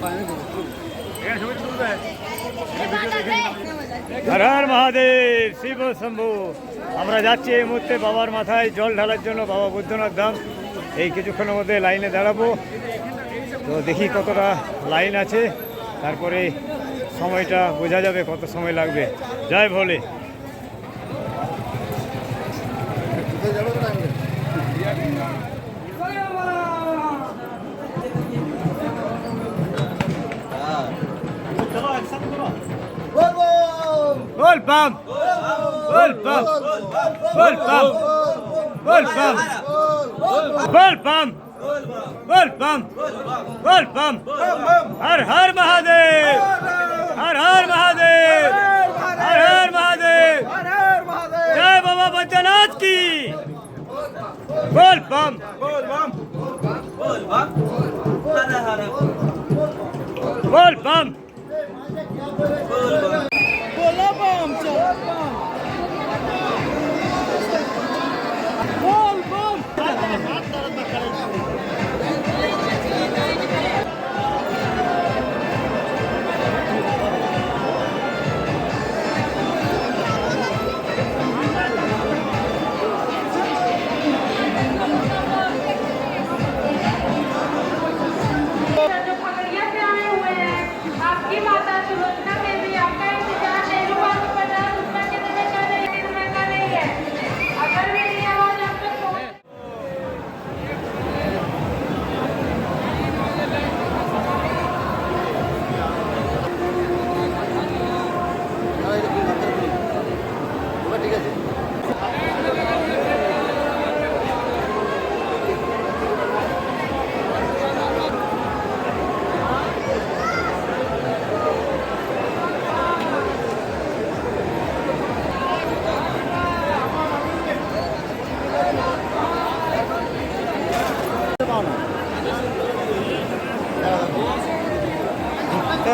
पानी হর হর মহাদেব, শিব শম্ভু। আমরা যাচ্ছি এই মুহূর্তে বাবার মাথায় জল ঢালার জন্য, বাবা বৈদ্যনাথ ধাম। এই কিছুক্ষণের মধ্যে লাইনে দাঁড়াবো। তো দেখি কতটা লাইন আছে। তারপরে সময়টা বোঝা যাবে কত সময় লাগবে। জয় ভোলে। বল পাম বল পাম বল পাম বল পাম বল পাম বল পাম বল পাম হর হর মহাদেব হর হর মহাদেব হর হর মহাদেব জয় বাবা বৈদ্যনাথ কি Love them. Love them.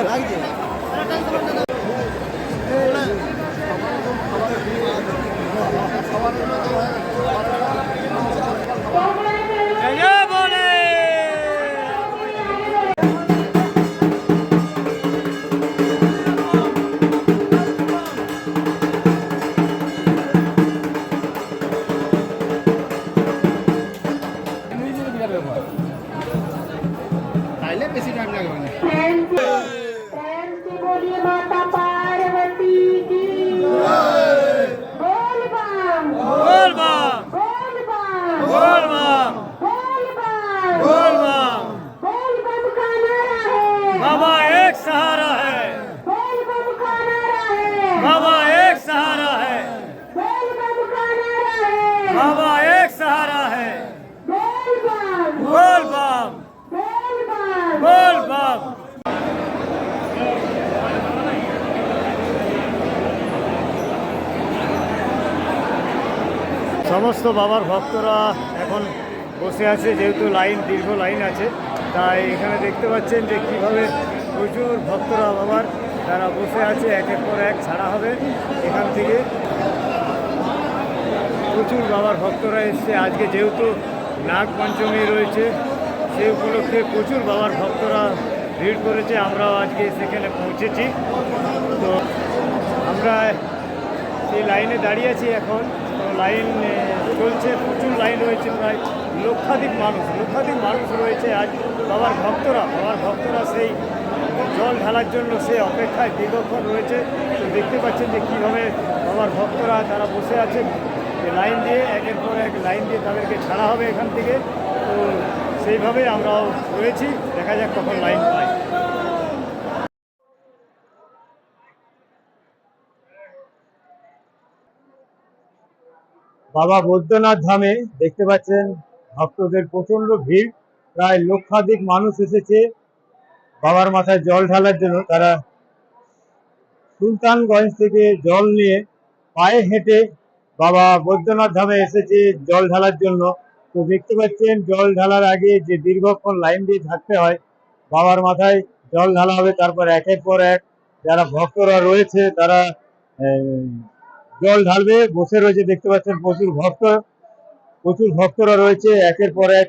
লাগছে? সমস্ত বাবার ভক্তরা এখন বসে আছে, যেহেতু লাইন, দীর্ঘ লাইন আছে, তাই এখানে দেখতে পাচ্ছেন যে কীভাবে প্রচুর ভক্তরা বাবার তারা বসে আছে, এক এক পর এক ছাড়া হবে। এখান থেকে প্রচুর বাবার ভক্তরা এসছে। আজকে যেহেতু নাগ পঞ্চমী রয়েছে সেই উপলক্ষে প্রচুর বাবার ভক্তরা ভিড় করেছে। আমরাও আজকে সেখানে পৌঁছেছি। তো আমরা সেই লাইনে দাঁড়িয়ে আছি এখন। লাইন চলছে, প্রচুর লাইন রয়েছে প্রায় লক্ষাধিক মানুষ লক্ষাধিক মানুষ রয়েছে। আজ বাবার ভক্তরা বাবার ভক্তরা সেই জল ঢালার জন্য সে অপেক্ষায় দীর্ঘক্ষণ রয়েছে। তো দেখতে পাচ্ছেন যে কীভাবে বাবার ভক্তরা তারা বসে আছেন। লাইন দিয়ে, একের পর এক লাইন দিয়ে তাদেরকে ছাড়া হবে এখান থেকে। তো সেইভাবে আমরাও রয়েছি দেখা যাক কখন লাইন পাই। বাবা বৈদ্যনাথ ধামে দেখতে পাচ্ছেন ভক্তদের প্রচণ্ড ভিড়। প্রায় লক্ষাধিক মানুষ এসেছে। বাবার মাথায় জল ঢালার জন্য তারা সুলতানগঞ্জ থেকে জল নিয়ে পায়ে হেঁটে বাবা বৈদ্যনাথ ধামে এসেছে জল ঢালার জন্য। তো দেখতে পাচ্ছেন, জল ঢালার আগে যে দীর্ঘক্ষণ লাইন দিয়ে থাকতে হয়, বাবার মাথায় জল ঢালা হবে, তারপর একের পর এক যারা ভক্তরা রয়েছে তারা জল ঢালবে, বসে রয়েছে, দেখতে পাচ্ছেন প্রচুর ভক্ত, প্রচুর ভক্তরা রয়েছে, একের পর এক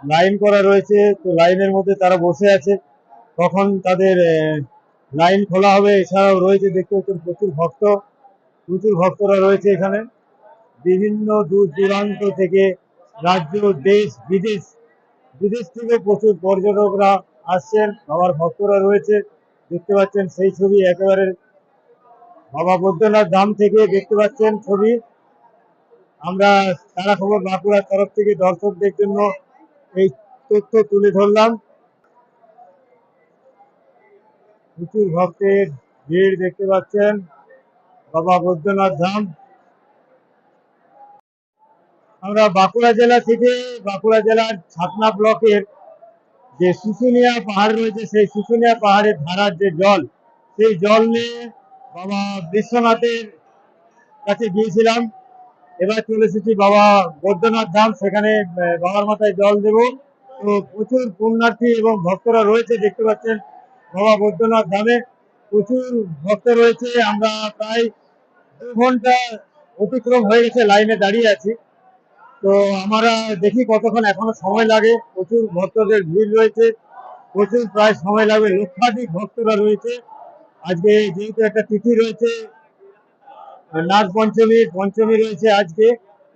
লাইন করা রয়েছে, তো লাইনের মধ্যে তারা বসে আছে, কখন তাদের লাইন খোলা হবে এছাড়াও রয়েছে, দেখতে পাচ্ছেন প্রচুর ভক্ত, প্রচুর ভক্তরা রয়েছে এখানে, বিভিন্ন দূর দূরান্ত থেকে রাজ্য, দেশ, বিদেশ বিদেশ থেকে প্রচুর পর্যটকরা আসছেন বাবার ভক্তরা রয়েছে, দেখতে পাচ্ছেন সেই ছবি একেবারে বাবা বৈদ্যনাথ ধাম থেকে দেখতে পাচ্ছেন ছবি। আমরা সারা খবর বাঁকুড়ার তরফ থেকে দর্শকদের জন্য এই তথ্য তুলে ধরলাম। প্রচুর ভক্তের ভিড় দেখতে পাচ্ছেন বাবা বৈদ্যনাথ ধাম। আমরা বাঁকুড়া জেলা থেকে বাঁকুড়া জেলার ছাতনা ব্লকের যে শুশুনিয়া পাহাড় রয়েছে, সেই শুশুনিয়া পাহাড়ের ধারার যে জল, সেই জল নিয়ে বাবা বিশ্বনাথের কাছে গিয়েছিলাম। এবার চলে এসেছি বাবা বৈদ্যনাথ ধাম। সেখানে বাবার মাথায় জল দেব। তো প্রচুর পুণ্যার্থী এবং ভক্তরা রয়েছে, দেখতে পাচ্ছেন বাবা বৈদ্যনাথ ধামে। প্রচুর ভক্ত রয়েছে। আমরা প্রায় দু ঘণ্টা অতিক্রম হয়ে গেছে লাইনে দাঁড়িয়ে আছি। তো আমরা দেখি কতক্ষণ এখনও সময় লাগে। প্রচুর ভক্তদের ভিড় রয়েছে। প্রচুর প্রায় সময় লাগবে লক্ষাধিক ভক্তরা রয়েছে। আজকে যেহেতু একটা তিথি রয়েছে নাগ পঞ্চমী পঞ্চমী রয়েছে আজকে,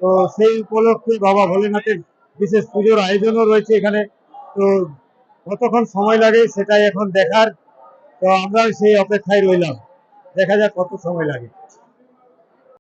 তো সেই উপলক্ষে বাবা ভোলেনাথের বিশেষ পুজোর আয়োজনও রয়েছে এখানে। তো কতক্ষণ সময় লাগে সেটাই এখন দেখার। তো আমরা সেই অপেক্ষায় রইলাম। দেখা যাক কত সময় লাগে।